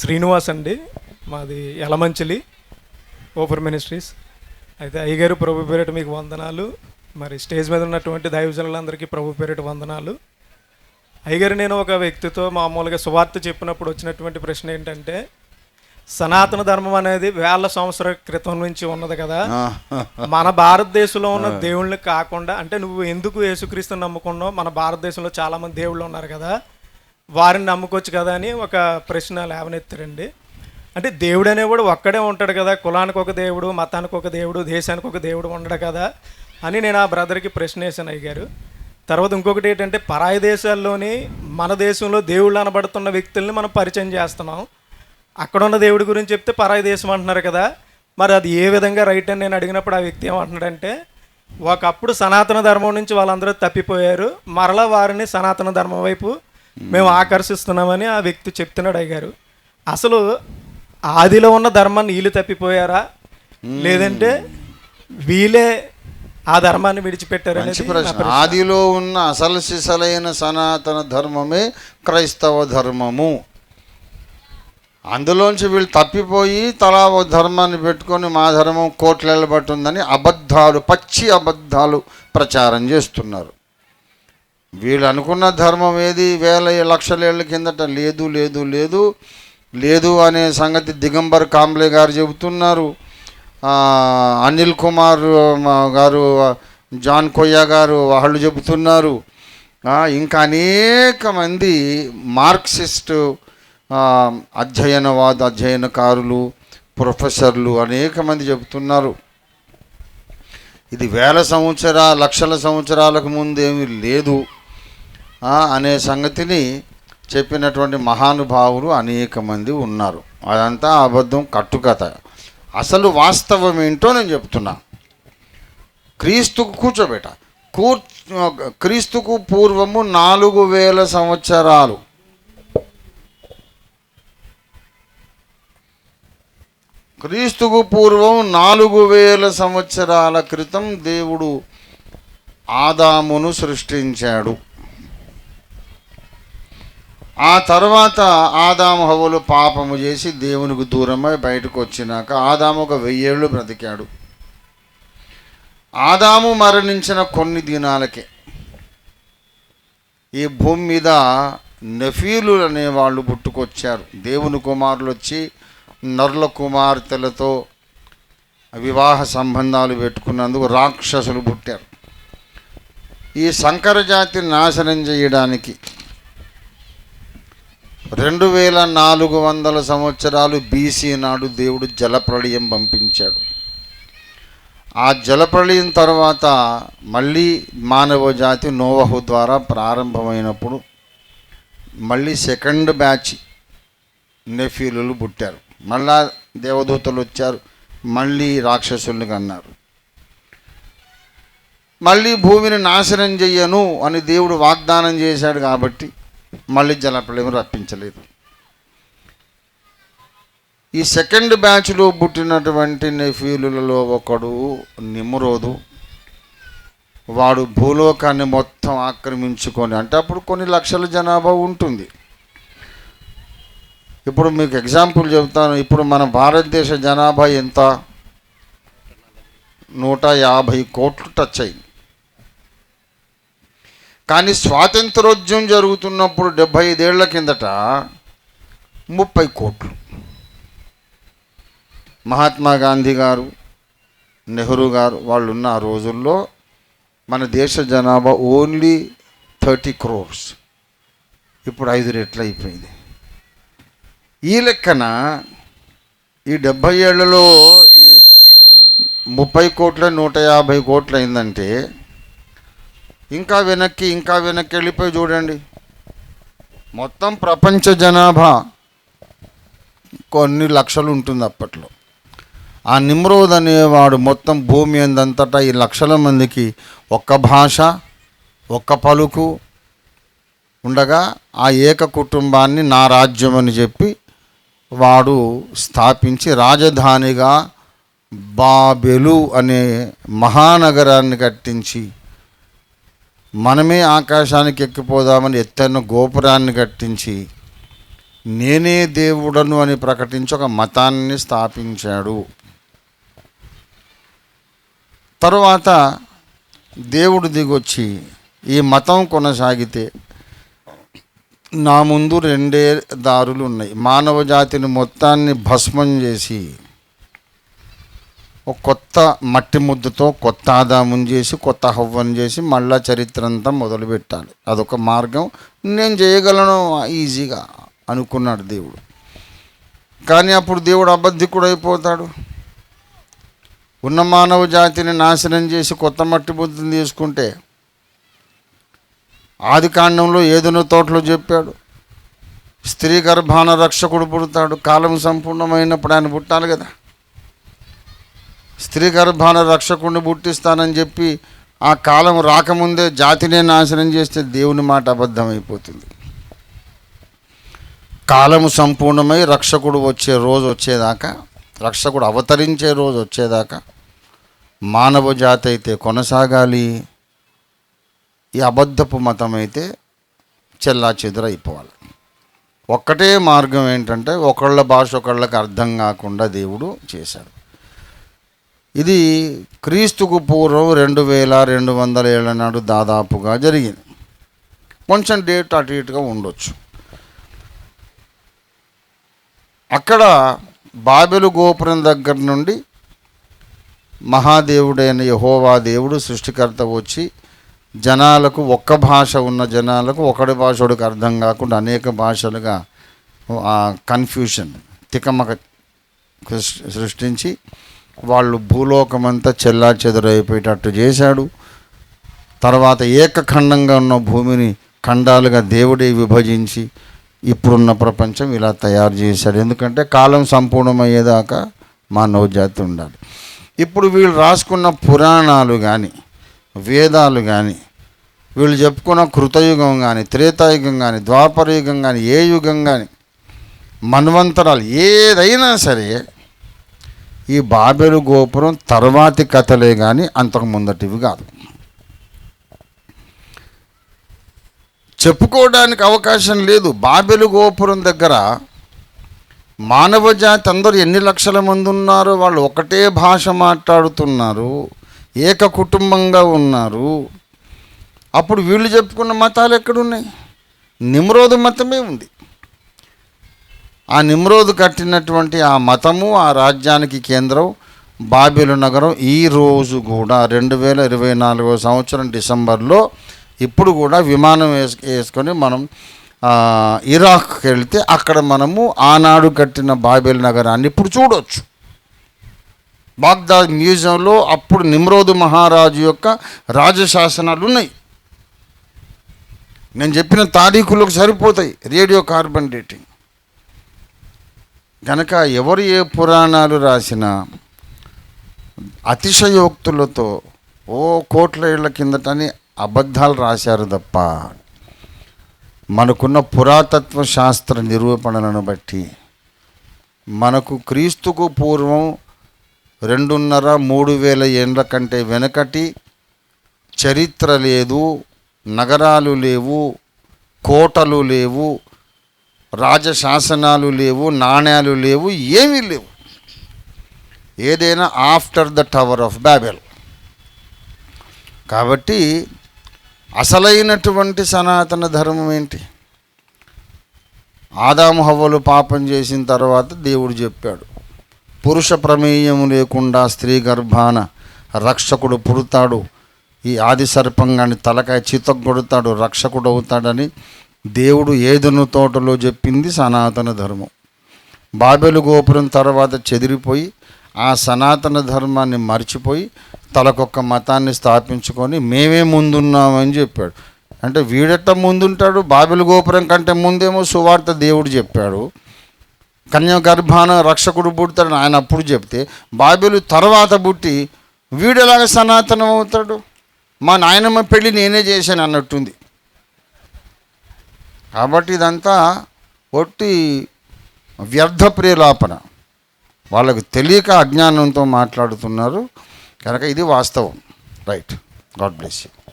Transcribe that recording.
శ్రీనివాస్ అండి. మాది యలమంచిలి ఓపర్ మినిస్ట్రీస్. అయితే అయ్యగారు ప్రభు పేరిట మీకు వందనాలు. మరి స్టేజ్ మీద ఉన్నటువంటి దైవజనులందరికీ ప్రభు పేరిట వందనాలు. అయ్యగారు నేను ఒక వ్యక్తితో మామూలుగా సువార్త చెప్పినప్పుడు వచ్చినటువంటి ప్రశ్న ఏంటంటే సనాతన ధర్మం అనేది వేల సంవత్సరాల క్రితం నుంచి ఉన్నది కదా. మన భారతదేశంలో ఉన్న దేవుళ్ళని కాకుండా అంటే నువ్వు ఎందుకు యేసుక్రీస్తుని నమ్ముకున్నావు? మన భారతదేశంలో చాలా మంది దేవుళ్ళు ఉన్నారు కదా. వారిని నమ్ముకోవచ్చు కదా అని ఒక ప్రశ్న లేవనెత్తారండి. అంటే దేవుడు అనేవాడు ఒక్కడే ఉంటాడు కదా కులానికి ఒక దేవుడు మతానికి ఒక దేవుడు దేశానికి ఒక దేవుడు ఉండడు కదా అని నేను ఆ బ్రదర్కి ప్రశ్న వేసాను అయ్యారు తర్వాత ఇంకొకటి ఏంటంటే పరాయి దేశాల్లోని మన దేశంలో దేవుళ్ళు అనబడుతున్న వ్యక్తుల్ని మనం పరిచయం చేస్తున్నాం. అక్కడున్న దేవుడి గురించి చెప్తే పరాయి దేశం అంటున్నారు కదా మరి అది ఏ విధంగా రైట్ అని నేను అడిగినప్పుడు ఆ వ్యక్తి ఏమంటున్నాడంటే ఒకప్పుడు సనాతన ధర్మం నుంచి వాళ్ళందరూ తప్పిపోయారు మరలా వారిని సనాతన ధర్మం వైపు మేము. ఆకర్షిస్తున్నామని ఆ వ్యక్తి చెప్తున్నాడు అయ్యారు అసలు ఆదిలో ఉన్న ధర్మాన్ని వీళ్ళు తప్పిపోయారా? లేదంటే వీళ్ళే ఆ ధర్మాన్ని ప్రశ్న. ఆదిలో ఉన్న అసలు సిసలైన సనాతన ధర్మమే క్రైస్తవ ధర్మము. అందులోంచి వీళ్ళు తప్పిపోయి తలా ఓ ధర్మాన్ని పెట్టుకొని మా ధర్మం కోట్లెళ్ళబట్టుందని అబద్ధాలు పచ్చి అబద్ధాలు ప్రచారం చేస్తున్నారు. వీళ్ళు అనుకున్న ధర్మం ఏది? వేల లక్షలేళ్ళ కిందట లేదు లేదు లేదు. లేదు అనే సంగతి దిగంబర్ కాంబ్లే గారు చెబుతున్నారు. అనిల్ కుమార్ గారు జాన్ కొయ్య గారు వాళ్ళు చెబుతున్నారు. ఇంకా అనేక మంది మార్క్సిస్ట్ అధ్యయనవాద అధ్యయనకారులు ప్రొఫెసర్లు అనేక మంది చెబుతున్నారు. ఇది వేల సంవత్సరాలు లక్షల సంవత్సరాలకు ముందేమీ లేదు. అనే సంగతిని చెప్పినటువంటి మహానుభావులు అనేక మంది ఉన్నారు. అదంతా అబద్ధం కట్టుకథ. అసలు వాస్తవం ఏంటో నేను చెప్తున్నా. క్రీస్తుకు కూర్చోబెట కూర్ క్రీస్తుకు పూర్వము నాలుగు వేల సంవత్సరాలు. క్రీస్తుకు పూర్వం నాలుగు వేల సంవత్సరాల క్రితం దేవుడు ఆదామును సృష్టించాడు. ఆ తర్వాత ఆదాము హవ్వలు పాపము చేసి దేవునికి దూరమై బయటకు వచ్చినాక ఆదాము ఒక వెయ్యేళ్ళు బ్రతికాడు. ఆదాము మరణించిన కొన్ని దినాలకే ఈ భూమి మీద నెఫీలు అనే వాళ్ళు పుట్టుకొచ్చారు. దేవుని కుమారులు వచ్చి నరుల కుమార్తెలతో వివాహ సంబంధాలు పెట్టుకున్నందుకు రాక్షసులు పుట్టారు. ఈ సంకర జాతిని నాశనం చేయడానికి రెండు వేల నాలుగు వందల సంవత్సరాలు బీసీ నాడు దేవుడు జలప్రళయం పంపించాడు. ఆ జలప్రళయం తర్వాత మళ్ళీ మానవ జాతి నోవహు ద్వారా ప్రారంభమైనప్పుడు మళ్ళీ సెకండ్ బ్యాచ్ నెఫీలు పుట్టారు. మళ్ళా దేవదూతలు వచ్చారు. మళ్ళీ రాక్షసుల్ని కన్నారు. మళ్ళీ భూమిని నాశనం చెయ్యను అని దేవుడు వాగ్దానం చేశాడు కాబట్టి మళ్ళీ జలప్రలయం రప్పించలేదు. ఈ సెకండ్ బ్యాచ్లో పుట్టినటువంటి నెఫీలులలో ఒకడు నిమ్రోదు. వాడు భూలోకాన్ని మొత్తం ఆక్రమించుకొని అంటే అప్పుడు కొన్ని లక్షల జనాభా ఉంటుంది. ఇప్పుడు మీకు ఎగ్జాంపుల్ చెబుతాను. ఇప్పుడు మన భారతదేశ జనాభా ఎంత? నూట యాభై కోట్లు టచ్ అయింది. కానీ స్వాతంత్రోద్యమం జరుగుతున్నప్పుడు డెబ్భై ఐదేళ్ళ కిందట ముప్పై కోట్లు. మహాత్మా గాంధీ గారు నెహ్రూ గారు వాళ్ళు ఉన్న ఆ రోజుల్లో మన దేశ జనాభా ఓన్లీ థర్టీ క్రోర్స్. ఇప్పుడు ఐదు రెట్లు అయిపోయింది. ఈ లెక్కన ఈ డెబ్భై ఏళ్ళలో ఈ ముప్పై కోట్ల నూట యాభై కోట్లు అయిందంటే ఇంకా వెనక్కి ఇంకా వెనక్కి వెళ్ళిపోయి చూడండి. మొత్తం ప్రపంచ జనాభా కొన్ని లక్షలు ఉంటుంది అప్పట్లో. ఆ నిమ్రోద్ అనేవాడు మొత్తం భూమి అందంతటా ఈ లక్షల మందికి ఒక్క భాష ఒక్క పలుకు ఉండగా ఆ ఏక కుటుంబాన్ని నా రాజ్యం అని చెప్పి వాడు స్థాపించి రాజధానిగా బాబెలు అనే మహానగరాన్ని కట్టించి మనమే ఆకాశానికి ఎక్కిపోదామని ఎత్తైన గోపురాన్ని కట్టించి నేనే దేవుడను అని ప్రకటించి ఒక మతాన్ని స్థాపించాడు. తరువాత దేవుడు దిగొచ్చి ఈ మతం కొనసాగితే నా ముందు రెండే దారులు ఉన్నాయి. మానవ జాతిని మొత్తాన్ని భస్మం చేసి ఒక కొత్త మట్టి ముద్దతో కొత్త ఆదాముని చేసి కొత్త హవ్వను చేసి మళ్ళా చరిత్ర అంతా మొదలు పెట్టాలి అదొక మార్గం. నేను చేయగలను? ఈజీగా అనుకున్నాడు దేవుడు. కానీ అప్పుడు దేవుడు అబద్ధికుడు అయిపోతాడు ఉన్న మానవ జాతిని నాశనం చేసి కొత్త మట్టి బుద్ధిని తీసుకుంటే ఆది కాండంలో ఏదైనా తోటలో చెప్పాడు. స్త్రీ గర్భాన రక్షకుడు పుడతాడు. కాలం సంపూర్ణమైనప్పుడు ఆయన పుట్టాలి కదా. స్త్రీ గర్భాన రక్షకుడిని పుట్టిస్తానని చెప్పి ఆ కాలం రాకముందే జాతినే నాశనం చేస్తే దేవుని మాట అబద్ధమైపోతుంది. కాలము సంపూర్ణమై రక్షకుడు వచ్చే రోజు వచ్చేదాకా రక్షకుడు అవతరించే రోజు వచ్చేదాకా మానవ జాతి అయితే కొనసాగాలి. ఈ అబద్ధపు మతం అయితే చెల్లా చెదురైపోవాలి ఒక్కటే మార్గం ఏంటంటే ఒకళ్ళ భాష ఒకళ్ళకి అర్థం కాకుండా దేవుడు చేశాడు. ఇది క్రీస్తుకు పూర్వం రెండు వేల రెండు వందల ఏళ్ళ నాడు దాదాపుగా జరిగింది. కొంచెం డేట్ అటు ఇటుగా ఉండొచ్చు. అక్కడ బాబెలు గోపురం దగ్గర నుండి మహాదేవుడైన యహోవా దేవుడు సృష్టికర్త వచ్చి జనాలకు ఒక్క భాష ఉన్న జనాలకు ఒకటి భాషోడికి అర్థం కాకుండా అనేక భాషలుగా కన్ఫ్యూషన్ తికమక సృష్టించి వాళ్ళు భూలోకమంతా చెల్లా చెదరైపోయేటట్టు చేశాడు. తర్వాత ఏకఖండంగా ఉన్న భూమిని ఖండాలుగా దేవుడే విభజించి ఇప్పుడున్న ప్రపంచం ఇలా తయారు చేశాడు. ఎందుకంటే కాలం సంపూర్ణమయ్యేదాకా మానవ జాతి ఉండాలి. ఇప్పుడు వీళ్ళు రాసుకున్న పురాణాలు కానీ వేదాలు కానీ వీళ్ళు చెప్పుకున్న కృతయుగం కానీ త్రేతాయుగం కానీ ద్వాపరయుగం కానీ ఏ యుగం కానీ మన్వంతరాలు ఏదైనా సరే ఈ బాబెలు గోపురం తర్వాతి కథలే కానీ అంతకు ముందటివి కాదు. చెప్పుకోవడానికి అవకాశం లేదు. బాబెలు గోపురం దగ్గర మానవ జాతి అందరూ ఎన్ని లక్షల మంది ఉన్నారో? వాళ్ళు ఒకటే భాష మాట్లాడుతున్నారు. ఏక కుటుంబంగా ఉన్నారు. అప్పుడు వీళ్ళు చెప్పుకున్న మతాలు ఎక్కడున్నాయి? నిమ్రోధు మతమే ఉంది. ఆ నిమ్రోదు కట్టినటువంటి ఆ మతము ఆ రాజ్యానికి కేంద్రం బాబెలు నగరం. ఈ రోజు కూడా రెండు వేల ఇరవై నాలుగో సంవత్సరం డిసెంబర్లో ఇప్పుడు కూడా విమానం వేసు వేసుకొని మనం ఇరాక్కి వెళ్తే అక్కడ మనము ఆనాడు కట్టిన బాబెల్ నగరాన్ని ఇప్పుడు చూడవచ్చు బాగ్దాద్ మ్యూజియంలో అప్పుడు నిమ్రోదు మహారాజు యొక్క రాజశాసనాలు ఉన్నాయి. నేను చెప్పిన తారీఖులకు సరిపోతాయి. Radio carbon dating. కనుక ఎవరు ఏ పురాణాలు రాసినా అతిశయోక్తులతో ఓ కోట్ల ఏళ్ళ కిందటని అబద్ధాలు రాశారు తప్ప మనకున్న పురాతత్వ శాస్త్ర నిరూపణలను బట్టి మనకు క్రీస్తుకు పూర్వం రెండున్నర మూడు వేల ఏండ్ల కంటే వెనకటి చరిత్ర లేదు నగరాలు లేవు కోటలు లేవు రాజశాసనాలు లేవు నాణ్యాలు లేవు ఏమీ లేవు. ఏదైనా after the tower of Babel కాబట్టి అసలైనటువంటి సనాతన ధర్మం ఏంటి? ఆదాము హవ్వలు పాపం చేసిన తర్వాత దేవుడు చెప్పాడు పురుష ప్రమేయము లేకుండా స్త్రీ గర్భాన రక్షకుడు పుడతాడు ఈ ఆది సర్పంగాన్ని తలకాయ చితగొడతాడు రక్షకుడు అవుతాడని దేవుడు ఏదను తోటలో చెప్పింది సనాతన ధర్మం. బాబెలు గోపురం తర్వాత చెదిరిపోయి ఆ సనాతన ధర్మాన్ని మర్చిపోయి తలకొక్క మతాన్ని స్థాపించుకొని మేమే ముందున్నామని చెప్పాడు. అంటే వీడెట్ట ముందుంటాడు? బాబెలు గోపురం కంటే ముందేమో సువార్త దేవుడు చెప్పాడు. కన్య గర్భాన రక్షకుడు పుడతాడని ఆయన అప్పుడు చెప్తే బాబెలు తర్వాత పుట్టి వీడెలాగ సనాతనం అవుతాడు మా నాయనమ్మ పెళ్ళి నేనే చేశాను అన్నట్టుంది. కాబట్టి ఇదంతా ఒట్టి వ్యర్థ ప్రేలాపన. వాళ్ళకు తెలియక అజ్ఞానంతో మాట్లాడుతున్నారు. కనుక ఇది వాస్తవం. రైట్. God bless you.